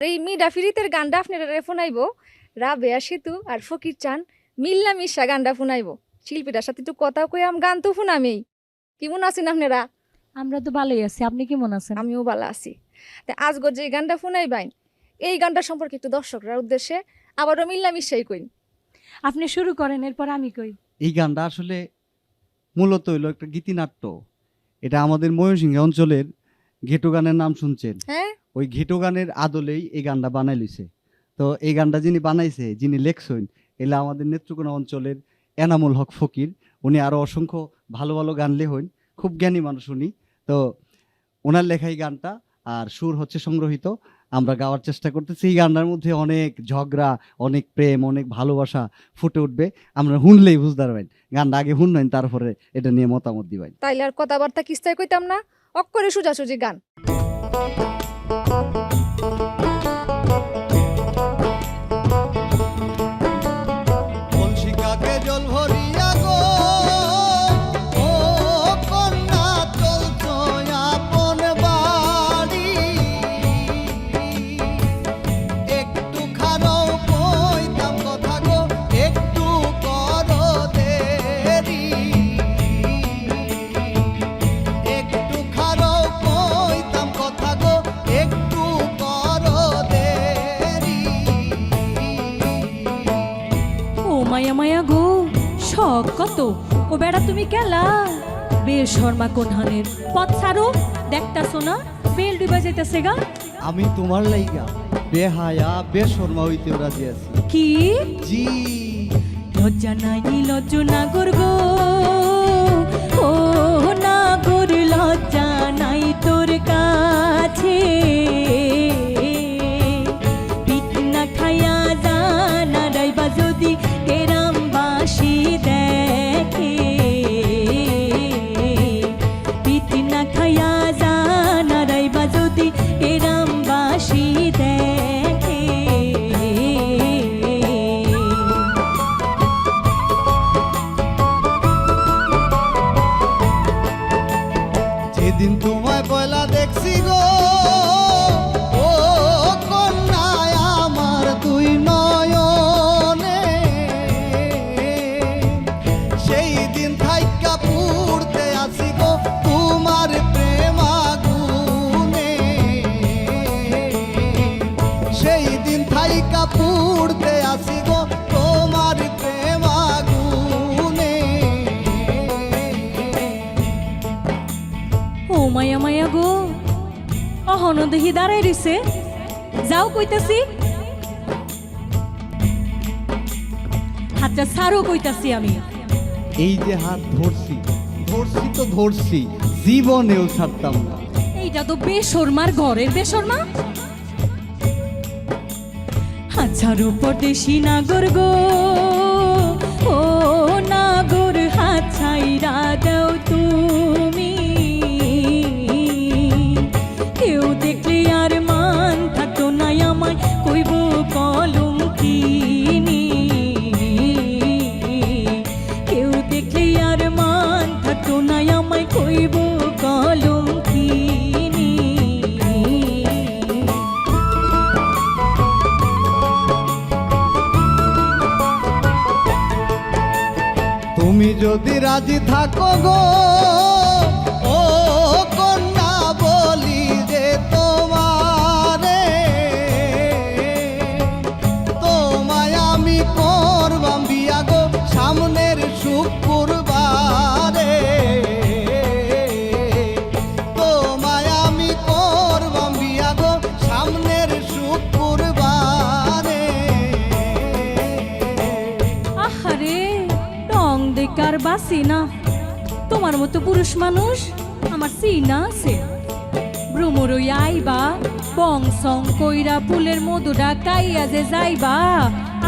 এই মিডা ফিরিতের গানটা আপনারা ফোনাইব। রাবেয়া সেতু আর ফকির চান মিল্লা মিশা গানটা ফোনাইব। শিল্পীটার সাথে একটু কথা কইয়াম গান তো ফোনামেই। কেমন আছেন আপনারা? আমরা তো ভালোই আছি। আপনি কেমন আছেন? আমিও ভালো আছি। তা আজগর যে গানটা ফোনাইবাইন এই গানটা সম্পর্কে একটু দর্শকরার উদ্দেশ্যে আবারও মিল্লা মিশাই কইন। আপনি শুরু করেন এরপর আমি কই। এই গানটা আসলে মূলত হইল একটা গীতিনাট্য। এটা আমাদের ময়ূরসিংহ অঞ্চলের ঘেটো গানের নাম শুনছেন। হ্যাঁ? ওই ঘেটো গানের আদলেই এই গানটা বানাই লইছে। তো এই গানটা যিনি বানাইছে, যিনি লেখছেন, এলা আমাদের নেত্রকোনা অঞ্চলের এনামুল হক ফকির, উনি আরও অসংখ্য ভালো ভালো গান লেখেন, খুব জ্ঞানী মানুষ উনি। তো ওনার লেখা এই গানটা আর সুর হচ্ছে সংগ্রহিত আমরা গাওয়ার চেষ্টা করতেছি, এই গানটার মধ্যে অনেক ঝগড়া, অনেক প্রেম, অনেক ভালোবাসা ফুটে উঠবে। আমরা শুনলেই বুঝতে পারবেন, গানটা আগে হুন শুনবেন তারপরে এটা নিয়ে মতামত দিবেন। তাইলে আর কথাবার্তা কিস্তায় কইতাম না অক্করে সোজাসুজি গান। কত? ও বেড়া তুমি কেলা বেশ শর্মা কোনহানের? পথ ছাড়ো দেখতাছো না? বেল ডুবে যেতেছে গা। আমি তোমার লাইগা বেহায়া বেশর্মা হইতে রাজি আছি। কি? জি। লজ্জা নাই লজ্জা লজ্জ নাগর গো। মায়া মায়া গো। অহন দেহি দাঁড়াই রইছে। যাও কইতাছি। হাতটা সারও কইতাছি আমি। এই যে হাত ধরছি ধরছি তো ধরছি জীবনেও ছাড়তাম না। এইটা তো বেশর্মার ঘরের বেশর্মা। হাজার পরদেশি নাগর গো। যদি রাজি থাকো গো দেখার বাসি না। তোমার মতো পুরুষ মানুষ আমার সিনা আছে। ভ্রমরই আইবা বংসং কইরা ফুলের মধুটা কাইয়া যে যাইবা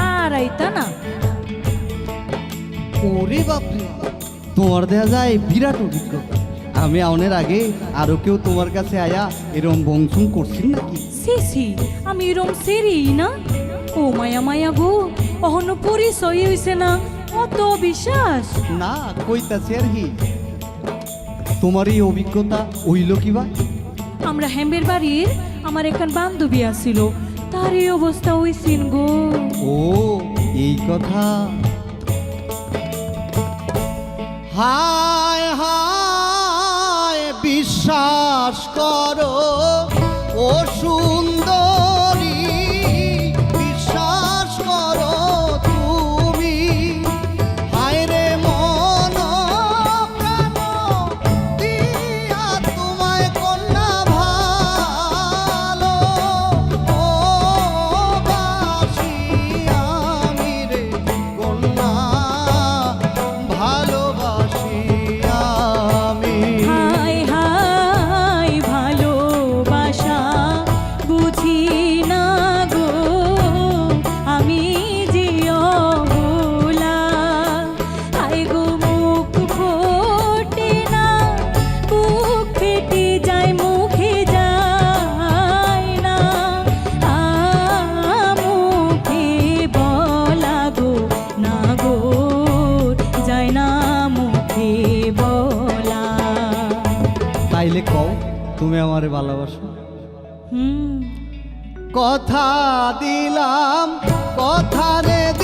আর আইতা না। ওরে বাপরে তোমার দেখা যায় বিরাট অভিজ্ঞতা। আমি আউনের আগে আরও কেউ তোমার কাছে আয়া এরম বংশং করছিল নাকি? সি সি আমি এরম সেরি না। ও মায়া মায়া গো অহনো পরিচয় হইছে না। বিশ্বাস? না কইতাছি আর কি। তোমার এই অভিজ্ঞতা হইল কি বা আমরা বাড়ির আমার একখান বান্ধবী আছিল। তার এই অবস্থা হইছিন গো। ও এই কথা। হায় হায় বিশ্বাস করো ও তুমি আমারে ভালোবাসো? হুম। কথা দিলাম কথা রে